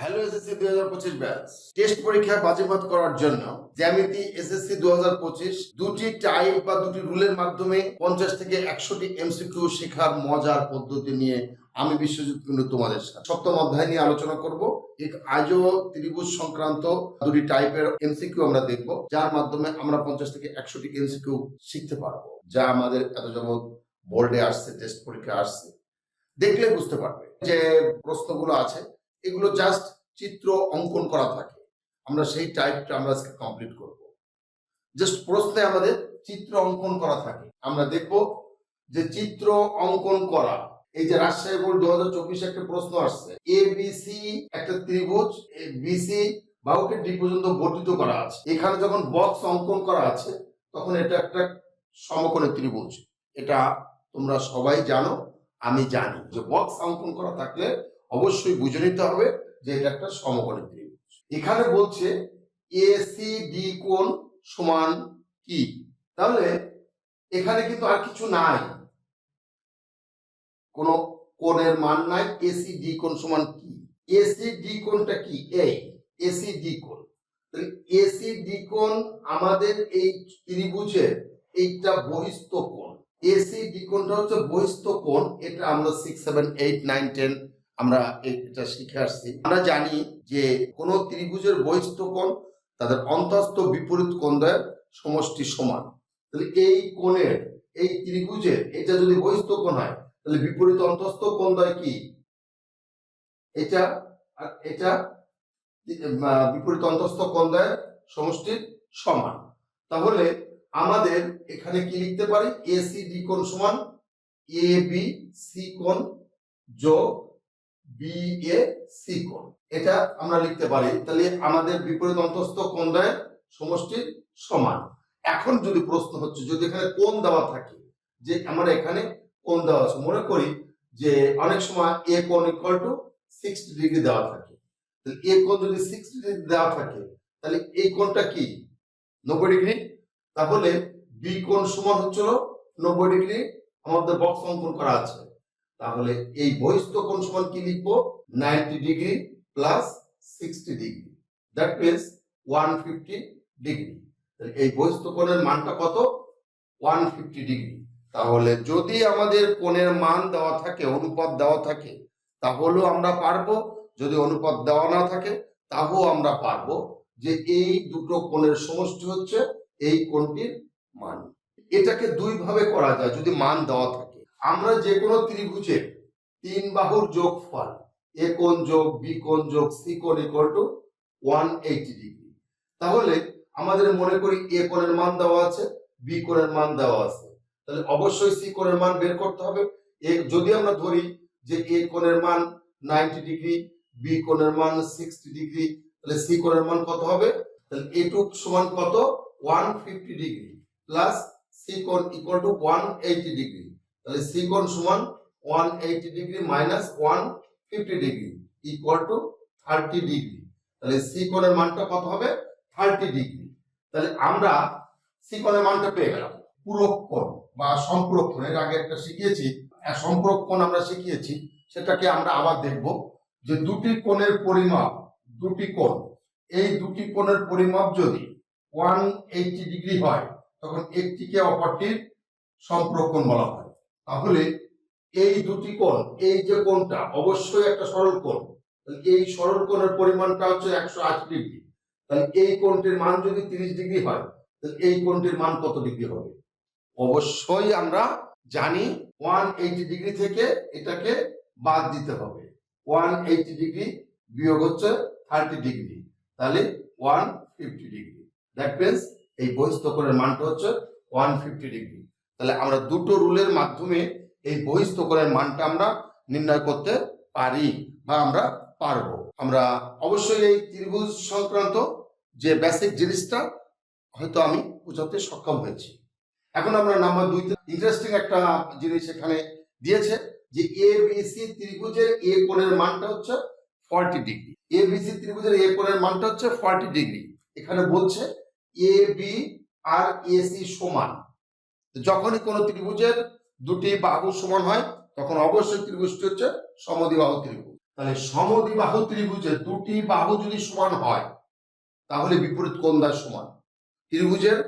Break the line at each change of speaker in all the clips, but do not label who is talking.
Hello SSC দুই হাজার পঁচিশ ব্যাচ। টেস্ট পরীক্ষায় বাজিমাত করার জন্য জ্যামিতি এসএসসি দু হাজার পঁচিশ দুটি টাইপ বা দুটি রুলের মাধ্যমে পঞ্চাশ থেকে একশোটি এমসিকিউ শেখার মজার পদ্ধতি নিয়ে আমি বিশ্বজিৎ কিন্তু তোমাদের সাথে। সপ্তম অধ্যায় নিয়ে আলোচনা করব। এক আজও ত্রিভুজ সংক্রান্ত দুটি টাইপের এমসিকিউ আমরা দেখব, যার মাধ্যমে আমরা পঞ্চাশ থেকে একশোটি এমসিকিউ শিখতে পারব, যা আমাদের এত যাবৎ বোর্ডে আসছে টেস্ট পরীক্ষা আসছে। দেখলে বুঝতে পারবে যে প্রশ্নগুলো আছে এগুলো জাস্ট চিত্র অঙ্কন করা থাকে। আমরা সেই টাইপটা আমরা আজকে কমপ্লিট করব। জাস্ট প্রশ্নে আমাদের চিত্র অঙ্কন করা থাকে। আমরা দেখব যে চিত্র অঙ্কন করা, এই যে রাজশাহী বোর্ড দু হাজার চব্বিশে একটা প্রশ্ন আসছে এ বিসি একটা ত্রিভুজ বিসি বাহুকে ডি পর্যন্ত বর্ধিত করা আছে। এখানে যখন বক্স অঙ্কন করা আছে, তখন এটা একটা সমকোণী ত্রিভুজ। এটা তোমরা সবাই জানো, আমি জানি। যে বক্স অঙ্কন করা থাকলে অবশ্যই বুঝে নিতে হবে যে এটা একটা সমকোণী ত্রিভুজ। এখানে বলছে এসি ডি কোণ সমান কি তাহলে এখানে কিন্তু আর কিছু নাই। কোন কোণের মান নাই। এসি ডি কোণ সমান কি এসি ডি কোণটা কি? এই এসি ডি কোণ। এসি ডি কোণ আমাদের এই ত্রিভুজের এইটা বহিস্থ কোণ। এসি ডি কোণটা হচ্ছে বহিস্থ কোণ। এটা আমরা six seven eight nine ten আমরা এটা শিখে আসছি। আমরা জানি যে কোন ত্রিভুজের বহিস্থ কোণ তাদের অন্তস্থ বিপরীত কোণ দ্বয়ের সমষ্টি সমান। তাহলে এই কোণের, এই ত্রিভুজের, এটা যদি বহিস্থ কোণ হয়, তাহলে বিপরীত অন্তস্থ কোণ দ্বয় কি? এটা আর এটা বিপরীত অন্তস্থ কোণ দ্বয়ের সমষ্টির সমান। তাহলে আমাদের এখানে কি লিখতে পারি? এসি ডি কোণ সমান এ বি সি কোণ যোগ বি এ সি কোণ এটা আমরা লিখতে পারি। তাহলে আমাদের বিপরীত অন্তস্থ কোণ দ্বয়ের সমষ্টির সমান। এখন যদি প্রশ্ন হচ্ছে, যদি এখানে কোণ দেওয়া থাকে, যে আমরা এখানে কোণ দেওয়া আছে, মনে করি যে অনেক সময় এ কোণ ইকুয়াল টু সিক্সটি ডিগ্রি দেওয়া থাকে। তাহলে এ কোণ যদি সিক্সটি ডিগ্রি দেওয়া থাকে, তাহলে এই কোণটা কি? নব্বই ডিগ্রি তাহলে বি কোণ সমান হচ্ছিল নব্বই ডিগ্রি আমাদের বক্স অঙ্কন করা আছে। তাহলে এই বহিস্থ কোণ সমান কি লিখব? Ninety degree plus sixty degree. That means one fifty degree. এই বহিস্থ কোণের মানটা কত? One fifty degree. তাহলে যদি আমাদের কোণের মান দেওয়া থাকে, অনুপাত দেওয়া থাকে, তাহলেও আমরা পারব। যদি অনুপাত দেওয়া না থাকে, তাহলেও আমরা পারব যে এই দুটো কোণের সমষ্টি হচ্ছে এই কোণটির মান। এটাকে দুই ভাবে করা যায়, যদি মান দেওয়া থাকে। আমরা যে কোনো ত্রিভুজের তিন বাহুর যোগফল, এ কোণ যোগ, বি কোণ যোগ, সি কোণ equal to one eighty degree তাহলে আমাদের মনে করি এ কোণের মান দেওয়া আছে, বি কোণের মান দেওয়া আছে। তাহলে অবশ্যই সি কোণের মান বের করতে হবে। এ, যদি আমরা ধরি যে এ কোণের মান নাইনটি ডিগ্রি বি কোণের মান সিক্সটি ডিগ্রি তাহলে সি কোণের মান কত হবে? তাহলে এ টু সমান কত? One fifty degree plus C কোণ equal to one eighty degree তাহলে সি কোণ সমান one eighty degree minus one fifty degree equal to thirty degree তাহলে সি কোণের মানটা কত হবে? থার্টি ডিগ্রি তাহলে আমরা সি কোণের মানটা পেয়ে গেলাম। পূরক কোণ বা সম্পূরক কোণ, এর আগে একটা শিখিয়েছি। সম্পূরক কোণ আমরা শিখিয়েছি, সেটাকে আমরা আবার দেখব যে দুটি কোণের পরিমাপ, দুটি কোণ, এই দুটি কোণের পরিমাপ যদি ওয়ান এইটি ডিগ্রি হয়, তখন একটিকে অপরটির সম্পূরক কোণ বলা হয়। তাহলে এই দুটি কোণ, এই যে কোণটা, অবশ্যই একটা সরল কোণ। এই সরল কোণের পরিমাণটা হচ্ছে একশো আশি ডিগ্রি। তাহলে এই কোণটির মান যদি তিরিশ ডিগ্রি হয়, তাহলে এই কোণটির মান কত ডিগ্রি হবে? অবশ্যই আমরা জানি ওয়ান এইটি ডিগ্রি থেকে এটাকে বাদ দিতে হবে। ওয়ান এইটি ডিগ্রি বিয়োগ হচ্ছে থার্টি ডিগ্রি। তাহলে one fifty degree. That means এই বহিস্থ কোণের মানটা হচ্ছে ওয়ান ফিফটি ডিগ্রি। তাহলে আমরা দুটো রুলের মাধ্যমে এই বহিস্থ কোণের মানটা আমরা নির্ণয় করতে পারি বা আমরা পারব। আমরা অবশ্যই এই ত্রিভুজ সংক্রান্ত যে বেসিক জিনিসটা হয়তো আমি বোঝাতে সক্ষম হয়েছি। এখন আমরা নাম্বার দুইতে ইন্টারেস্টিং একটা জিনিস এখানে দিয়েছে যে এ বিসি ত্রিভুজের এ কোণের মানটা হচ্ছে ফর্টি ডিগ্রি এ বিসি ত্রিভুজের এ কোণের মানটা হচ্ছে ফর্টি ডিগ্রি এখানে বলছে এ বি আর এসি সমান। যখনই কোনো ত্রিভুজের দুটি বাহু সমান হয়, তখন অবশ্যই ত্রিভুজটি হচ্ছে সমদ্বিবাহু ত্রিভুজ। তাহলে সমদ্বিবাহু ত্রিভুজের দুটি বাহু যদি সমান হয়, তাহলে বিপরীত কোণ দ্বয় সমান। ত্রিভুজের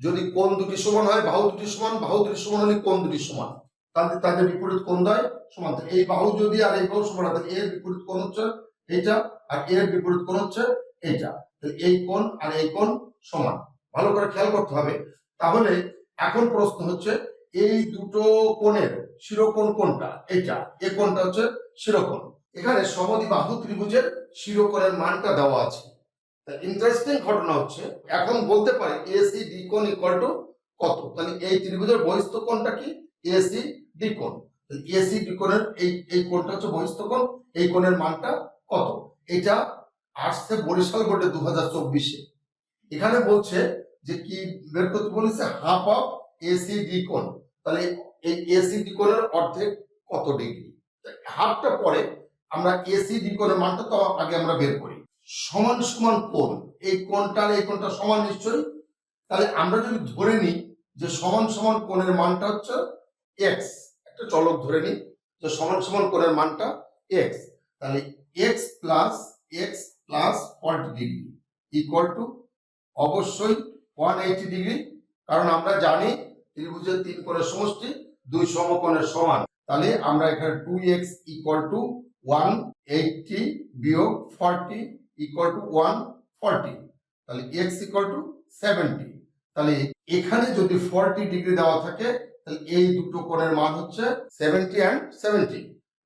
যদি কোন দুটি সমান হয়, বাহু দুটি সমান, বাহু দুটি সমান হলে কোন দুটি সমান। তাহলে তাদের বিপরীত কোণ দ্বয় সমান। এই বাহু যদি আর এই বাহু সমান হয়, তাহলে এর বিপরীত কোণ হচ্ছে এইটা, আর এর বিপরীত কোণ হচ্ছে এইটা। তাহলে এই কোণ আর এই কোণ সমান। ভালো করে খেয়াল করতে হবে। তাহলে এখন প্রশ্ন হচ্ছে, এই দুটো কোণের শিরোকোণ কোনটা এটা এই কোণটা হচ্ছে শিরোকোণ। এখানে সমদ্বিবাহু ত্রিভুজের শিরোকোণের মানটা দেওয়া আছে। ইন্টারেস্টিং ঘটনা হচ্ছে, এখন বলতে পারে এসি ডি কোণ ইকুয়াল টু কত? তাহলে এই ত্রিভুজের বহিস্থ কোণটা কি? এসি ডি কোণ। এসি ডি কোণের এই এই কোণটা হচ্ছে বহিস্থ কোণ, এই কোণের মানটা কত? এটা আসছে বরিশাল বোর্ডে দু হাজার চব্বিশে। এখানে বলছে যে কি বের করতে বলেছে? হাফ অফ এসি ডি কোণ তাহলে এই এসি ডি কোণের অর্ধেক কত ডিগ্রি হাফটা পরে আমরা এসি ডি কোণের মানটা তো আগে আমরা বের করি। সমান সমান কোণ এই আর এই কোণটা সমান নিশ্চয়ই? তাহলে আমরা যদি ধরে নিই যে সমান সমান কোণের মানটা হচ্ছে এক্স একটা চলক ধরে নিই যে সমান সমান কোণের মানটা এক্স তাহলে X plus X plus forty degree equal to অবশ্যই ওয়ান এইটি ডিগ্রি, কারণ আমরা জানি ত্রিভুজের তিন কোণের সমষ্টি দুই সমকোণের সমান। তাহলে আমরা এখানে two X equal to one eighty বিয়োগ forty equal to one forty তাহলে এক্স ইকুয়াল টু সেভেন্টি তাহলে এখানে যদি ফর্টি ডিগ্রি দেওয়া থাকে, তাহলে এই দুটো কোণের মান হচ্ছে সেভেন্টি অ্যান্ড সেভেন্টি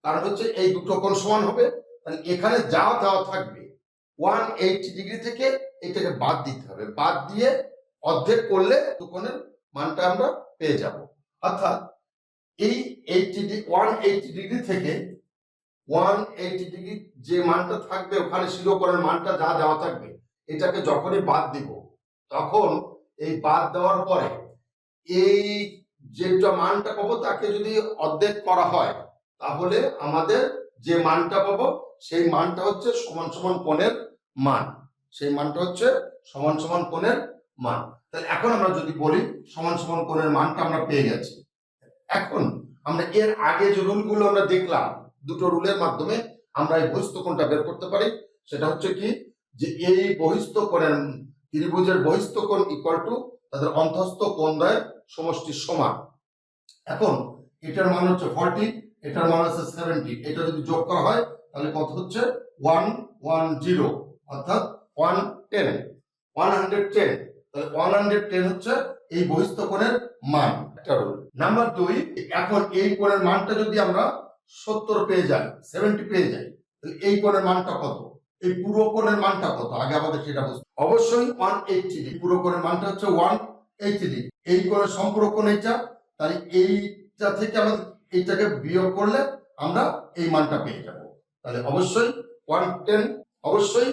কারণ হচ্ছে এই দুটো কোণ সমান হবে, তাহলে এখানে যা দেওয়া থাকবে ওয়ান এইটি ডিগ্রি থেকে এটাকে বাদ দিতে হবে। বাদ দিয়ে অর্ধেক করলে দু কোণের মানটা আমরা পেয়ে যাব। অর্থাৎ এই এইটি ওয়ান এইটি ডিগ্রি থেকে ওয়ান এইটি ডিগ্রি যে মানটা থাকবে, ওখানে শিরোকোণের মানটা যা দেওয়া থাকবে, এটাকে যখনই বাদ দিব, তখন এই বাদ দেওয়ার পরে এই যেটা মানটা পাবো তাকে যদি অর্ধেক করা হয়, তাহলে আমাদের যে মানটা পাবো, সেই মানটা হচ্ছে সমান সমান কোণের মান। সেই মানটা হচ্ছে সমান সমান কোণের মান। তাহলে এখন আমরা যদি বলি সমান সমান কোণের মানটা আমরা পেয়ে গেছি। এখন আমরা এর আগে যে রুলগুলো আমরা দেখলাম, দুটো রুলের মাধ্যমে আমরা এই বহিস্থ কোণটা বের করতে পারি। সেটা হচ্ছে কি যে এই বহিস্থ কোণের ত্রিভুজের বহিস্থ কোণ ইকুয়াল টু তাদের অন্তঃস্থ কোণ দ্বয় সমষ্টির সমান। এখন এটার মান হচ্ছে ফর্টি এটার মান হচ্ছে সেভেন্টি এটা যদি যোগ করা হয়, তাহলে কত হচ্ছে? ওয়ান ওয়ান জিরো অর্থাৎ one ten one hundred ten তাহলে ওয়ান হান্ড্রেড টেন হচ্ছে এই বহিস্থ কোণের মান, একটা রুল নাম্বার দুই, এখন এই কোণের মানটা যদি আমরা সত্তর পেয়ে যাই সেভেন্টি পেয়ে যাই, তাহলে এই কোণের মানটা কত? এই পুরো কোণের মানটা কত? আগে আমাদের সেটা বুঝতে অবশ্যই ওয়ান এইটটি ডিগ্রি পুরো কোণের মানটা হচ্ছে ওয়ান এইটটি ডিগ্রি এই কোণের সম্পূর্ণ কোণ এইটা, তাহলে এইটা থেকে আমাদের এইটাকে বিয়োগ করলে আমরা এই মানটা পেয়ে যাব। তাহলে অবশ্যই ওয়ান টেন অবশ্যই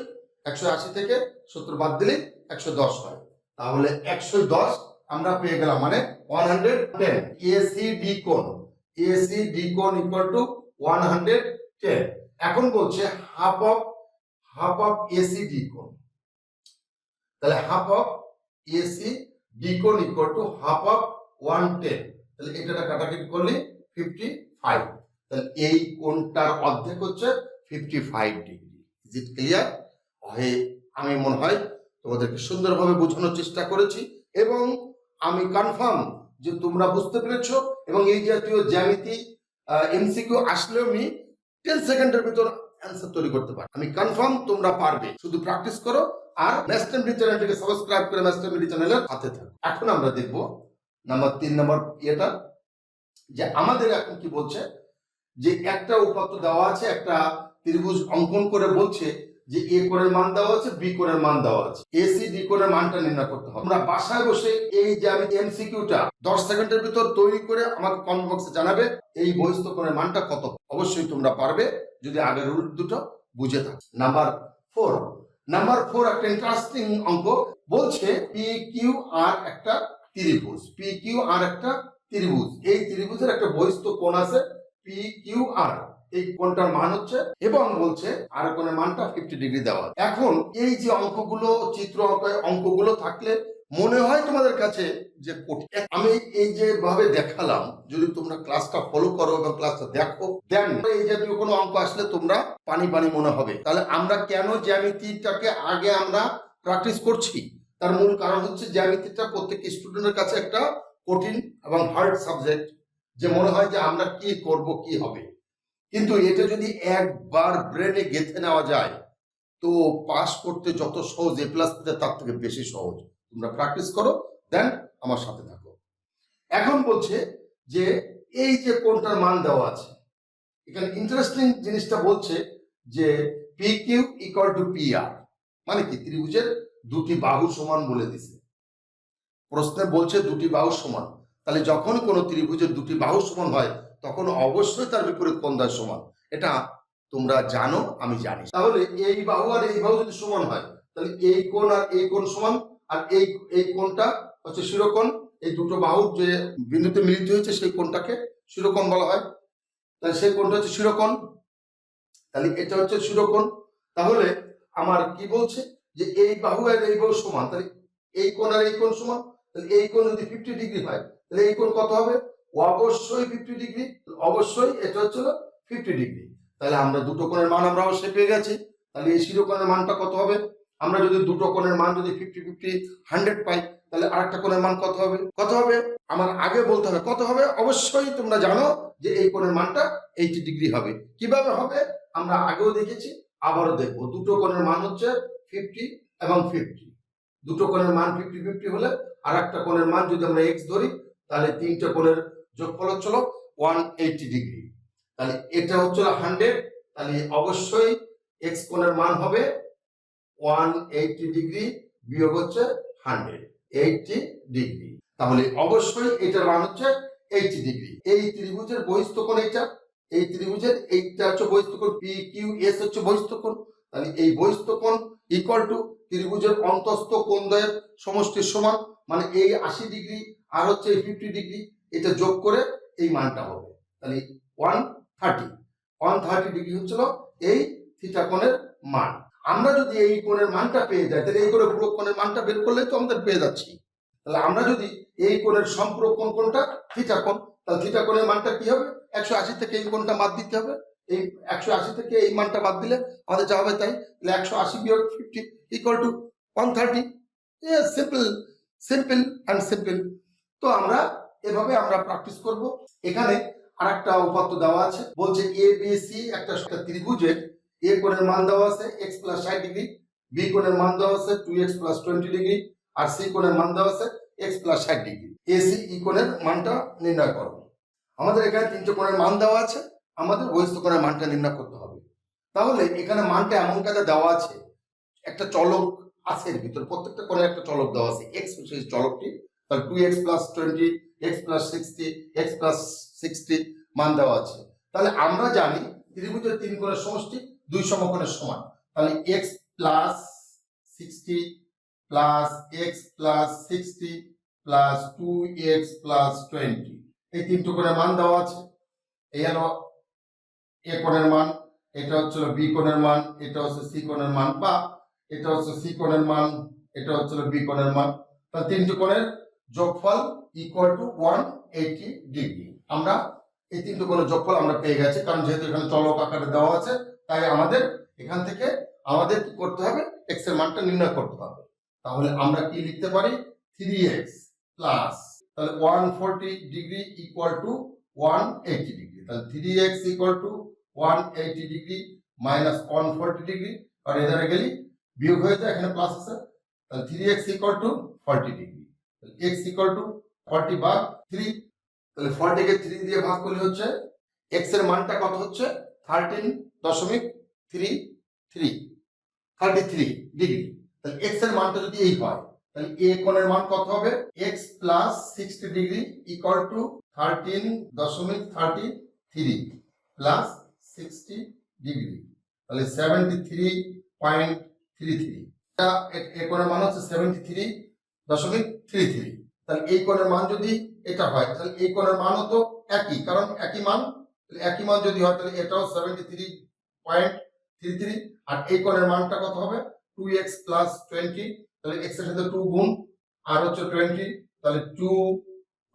একশো আশি থেকে সত্তর বাদ দিলে একশো দশ হয়। তাহলে একশো দশ আমরা পেয়ে গেলাম মানে one hundred ten AC D কোণ এসি ডি কোণ equal to one hundred ten এখন বলছে half of half of AC D কোণ তাহলে হাফ অফ এসি ডি কোণ equal to half of one ten তাহলে এটা কাটাকাটি করলে ফিফটি ফাইভ তাহলে এই কোণটার অর্ধেক হচ্ছে fifty five degree is it clear আমি মনে হয় তোমাদেরকে সুন্দরভাবে বোঝানোর চেষ্টা করেছি এবং আমি কনফার্ম যে তোমরা বুঝতে পেরেছ এবং এই জাতীয় জ্যামিতি এমসিকিউ আসলেও আমি টেন সেকেন্ডের ভিতর অ্যান্সার তৈরি করতে পারি আমি কনফার্ম তোমরা পারবে। শুধু প্র্যাকটিস করো আর ম্যাস্টারমিডি চ্যানেলটিকে সাবস্ক্রাইব করে ম্যাস্টারমিডি চ্যানেলের হাতে থাকো। এখন আমরা দেখব নাম্বার তিন নাম্বার ইয়েটা, যে আমাদের এখন কি বলছে, যে একটা উপাত্ত দেওয়া আছে, একটা ত্রিভুজ অঙ্কন করে বলছে যে এ কোণের মান দেওয়া আছে, বি কোণের মান দেওয়া আছে। এসি ডি কোণের মানটা নির্ণয় করতে হবে। আমরা বাসায় বসে এই যে আমি এমসিকিউটা দশ সেকেন্ডের ভিতর তৈরি করে আমাকে কমেন্ট বক্সে জানাবে, এই বহিস্থ কোণের মানটা কত? অবশ্যই তোমরা পারবে, যদি আগের রুল দুটো বুঝে থাকো। নাম্বার ফোর নাম্বার ফোর একটা ইন্টারেস্টিং অঙ্ক। বলছে পি কিউ আর একটা ত্রিভুজ। পি কিউ আর একটা ত্রিভুজ। এই ত্রিভুজের একটা বহিস্থ কোণ আছে পি কিউ আর এই কোণটার মান হচ্ছে, এবং বলছে আর কোণের মানটা ফিফটি ডিগ্রি দেওয়া। এখন এই যে অঙ্কগুলো, চিত্র অঙ্কে অঙ্কগুলো থাকলে মনে হয় তোমাদের কাছে যে আমি এই যে ভাবে দেখালাম, যদি তোমরা ক্লাসটা ফলো করো এবং ক্লাসটা দেখো দেন এই জাতীয় কোনো অঙ্ক আসলে তোমরা পানি পানি মনে হবে। তাহলে আমরা কেন জ্যামিতিটাকে আগে আমরা প্র্যাকটিস করছি? তার মূল কারণ হচ্ছে জ্যামিতিটা প্রত্যেক স্টুডেন্টের কাছে একটা কঠিন এবং হার্ড সাবজেক্ট যে মনে হয় যে আমরা কি করব, কি হবে? কিন্তু এটা যদি একবার ব্রেনে গেঁথে নেওয়া যায়, তো পাস করতে যত সহজ এ প্লাস পেতে তার থেকে বেশি সহজ। তোমরা প্র্যাকটিস করো দেন আমার সাথে থাকো। এখন বলছে যে এই যে কোনটার মান দেওয়া আছে, এখানে ইন্টারেস্টিং জিনিসটা বলছে যে P Q equal to P R মানে কি? ত্রিভুজের দুটি বাহু সমান বলে দিছে। প্রশ্নে বলছে দুটি বাহু সমান। তাহলে যখন কোনো ত্রিভুজের দুটি বাহু সমান হয়, তখন অবশ্যই তার বিপরীত দ্বয় সমান। এটা তোমরা জানো, আমি জানি। তাহলে এই বাহু আর এই বাহু যদি সমান হয়, তাহলে এই কোণ আর এই কোণ সমান, আর এই এই কোণটা হচ্ছে শিরোকোণ। এই দুটো বাহু যে বিন্দুতে মিলিত হয়েছে, সেই কোণটাকে শিরোকোণ বলা হয়। তাহলে সেই কোণটা হচ্ছে শিরোকোণ। তাহলে এটা হচ্ছে শিরোকোণ। তাহলে আমার কি বলছে? যে এই বাহু আর এই বাহু সমান, তাহলে এই কোণ আর এই কোণ সমান, তাহলে এই কোণ যদি ফিফটি ডিগ্রি হয় তাহলে এই কোণ কত হবে? অবশ্যই ফিফটি ডিগ্রি অবশ্যই এটা হচ্ছে ফিফটি ডিগ্রি তাহলে আমরা দুটো কোণের মান আমরা অবশ্যই পেয়ে গেছি। তাহলে এই শিরোকোণের মানটা কত হবে? আমরা যদি দুটো কোণের মান যদি ফিফটি ফিফটি হান্ড্রেড পাই, তাহলে আরেকটা কোণের মান কত হবে? কত হবে? আমার আগে বলতে হবে কত হবে? অবশ্যই তোমরা জানো যে এই কোণের মানটা এইটি ডিগ্রি হবে। কীভাবে হবে? আমরা আগেও দেখেছি, আবারও দেখব। দুটো কোণের মান হচ্ছে ফিফটি এবং ফিফটি দুটো কোণের মান ফিফটি ফিফটি হলে আর একটা কোণের মান যদি আমরা এক্স ধরি তাহলে তিনটে কোণের যোগফল হচ্ছিল ওয়ান এইটি ডিগ্রি তাহলে এটা হচ্ছিল হান্ড্রেড তাহলে অবশ্যই এক্স কোণের মান হবে ওয়ান এইটি ডিগ্রি বিয়োগ হচ্ছে হান্ড্রেড এইটি ডিগ্রি তাহলে অবশ্যই এটার মান হচ্ছে এইটি ডিগ্রি এই ত্রিভুজের বহিস্থ কোণ এইটা, এই ত্রিভুজের এইটা হচ্ছে বহিস্থ কোণ পি কিউ এস হচ্ছে বহিস্থ কোণ। তাহলে এই বহিস্থ কোণ ইকুয়াল টু ত্রিভুজের অন্তস্থ কোণ দ্বয়ের সমষ্টির সমান মানে এই আশি ডিগ্রি আর হচ্ছে এই ফিফটি ডিগ্রি এটা যোগ করে এই মানটা হবে। তাহলে one thirty one thirty degree হচ্ছিল এই থিটা কোণের মান। আমরা যদি এই কোণের মানটা পেয়ে যাই, তাহলে এই করে পুরো কোণের মানটা বের করলে তো আমাদের পেয়ে যাচ্ছি। তাহলে আমরা যদি এই কোণের সম্পূরক কোণ কোনটা থিটা কোণ, তাহলে থিটা কোণের মানটা কি হবে? একশো আশি থেকে এই কোণটা বাদ দিতে হবে। এই একশো আশি থেকে এই মানটা বাদ দিলে আমাদের যা হবে তাই। তাহলে একশো আশি বিয়োগ fifty equal to one thirty simple simple and simple তো আমরা এভাবে আমরা প্র্যাকটিস করব। এখানে আরেকটা উপাত্ত দেওয়া আছে, বলছে এ বি সি একটা ত্রিভুজের এ কোণের মান দেওয়া আছে এক্স প্লাস ষাট ডিগ্রি বি কোণের মান দেওয়া আছে two X plus twenty degree আর সি কোণের মান দেওয়া আছে এক্স প্লাস ষাট ডিগ্রি এসি ই কোণের মানটা নির্ণয় করো। আমাদের এখানে তিনটে কোণের মান দেওয়া আছে, আমাদের বহিস্থ কোণের মানটা নির্ণয় করতে হবে। তাহলে এখানে মানটা এমন কাজে দেওয়া আছে, একটা চলক আছে এর ভিতর, প্রত্যেকটা কোণে একটা চলক দেওয়া আছে এক্স সেই চলকটি তাহলে two X plus twenty X plus sixty X plus sixty মান দেওয়া আছে। তাহলে আমরা জানি ত্রিভুজের তিন কোণের সমষ্টি দুই সমকোণের সমান। তাহলে X plus sixty plus X plus sixty plus two X plus twenty এই তিনটে কোণের মান দেওয়া আছে। এই হলো এ কোণের মান, এটা হচ্ছে বি কোণের মান, এটা হচ্ছে সি কোণের মান, বা এটা হচ্ছে সি কোণের মান, এটা হচ্ছে বি কোণের মান। তাহলে তিনটে কোণের যোগফল equal to one eighty degree আমরা এই তিনটে কোণের যোগফল আমরা পেয়ে গেছি, কারণ যেহেতু এখানে চলক আকারে দেওয়া আছে, তাই আমাদের এখান থেকে আমাদের কি করতে হবে? এক্সের মানটা নির্ণয় করতে হবে। তাহলে আমরা কি লিখতে পারি? থ্রি এক্স প্লাস তাহলে one forty degree equal to one eighty degree তাহলে three X equal to one eighty degree minus one forty degree আর এধারে গেলি বিয়োগ হয়ে যায়, এখানে প্লাস আছে। তাহলে three X equal to forty degree X equal to forty ভাগ থ্রি তাহলে ফর্টিকে থ্রি দিয়ে ভাগ করলে হচ্ছে এক্সের মানটা কত হচ্ছে? থার্টিন দশমিক three three thirty three degree তাহলে এক্সের মানটা যদি এই হয়, তাহলে এ কোণের মান কত হবে? X plus sixty degree equal to thirteen দশমিক thirty three plus sixty degree তাহলে seventy three point three three A কোণের মান হচ্ছে সেভেন্টি থ্রি দশমিক থ্রি থ্রি তাহলে এই কোণের মান যদি এটা হয়, তাহলে এই কোণের মানও তো একই, কারণ একই মান একই মান যদি হয়, তাহলে এটাও seventy three point three three আর এই কোণের মানটা কত হবে? টু এক্স প্লাস টোয়েন্টি তাহলে এক্সের সাথে টু গুণ, আর হচ্ছে টোয়েন্টি তাহলে টু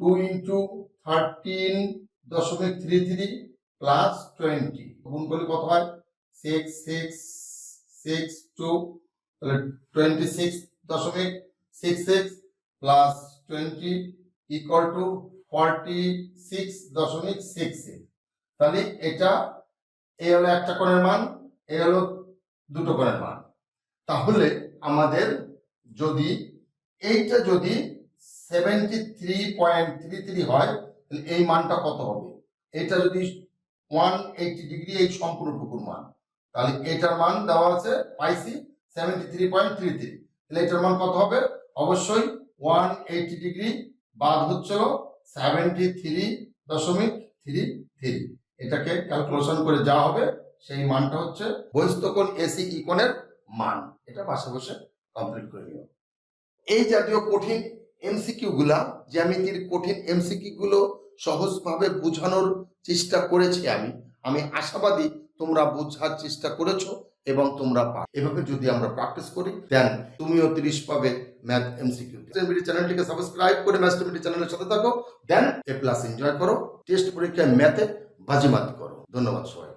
টু ইন্টু থার্টিন দশমিক থ্রি থ্রি প্লাস টোয়েন্টি গুণ করলে কত হয়? সিক্স সিক্স সিক্স টু তাহলে টোয়েন্টি সিক্স দশমিক six six plus twenty equal to forty six দশমিক সিক্স তাহলে এটা, এ হলো একটা কোণের মান, এ হলো দুটো কোণের মান। তাহলে আমাদের যদি, এইটা যদি seventy three point three three হয়, তাহলে এই মানটা কত হবে? এটা যদি ওয়ান এইটি ডিগ্রি এই সম্পূর্ণটুকুর মান। তাহলে এটার মান দেওয়া আছে পাইছি seventy three point three three তাহলে এটার মান কত হবে? অবশ্যই ওয়ান এইটি ডিগ্রি বাদ হচ্ছিল সেভেন্টি থ্রি দশমিক থ্রি থ্রি এটাকে ক্যালকুলেশন করে যা হবে, সেই মানটা হচ্ছে বহিস্থকোণ এসি ইকোনের মান। এটা বাসা বসে কমপ্লিট করে নিও। এই জাতীয় কঠিন এমসিকিউ গুলা, জ্যামিতির কঠিন এমসিকিউ গুলো সহজভাবে বোঝানোর চেষ্টা করেছি আমি। আমি আশাবাদী তোমরা বোঝার চেষ্টা করেছ। এবং তোমরা পারো এভাবে যদি আমরা প্র্যাকটিস করি দেন তুমিও তিরিশ পাবে ম্যাথ এমসিকিউ চ্যানেলটিকে সাবস্ক্রাইব করে ম্যাথ চ্যানেলের সাথে থাকো দেন এ প্লাস এনজয় করো। টেস্ট পরীক্ষায় ম্যাথে বাজিমাত করো। ধন্যবাদ সবাই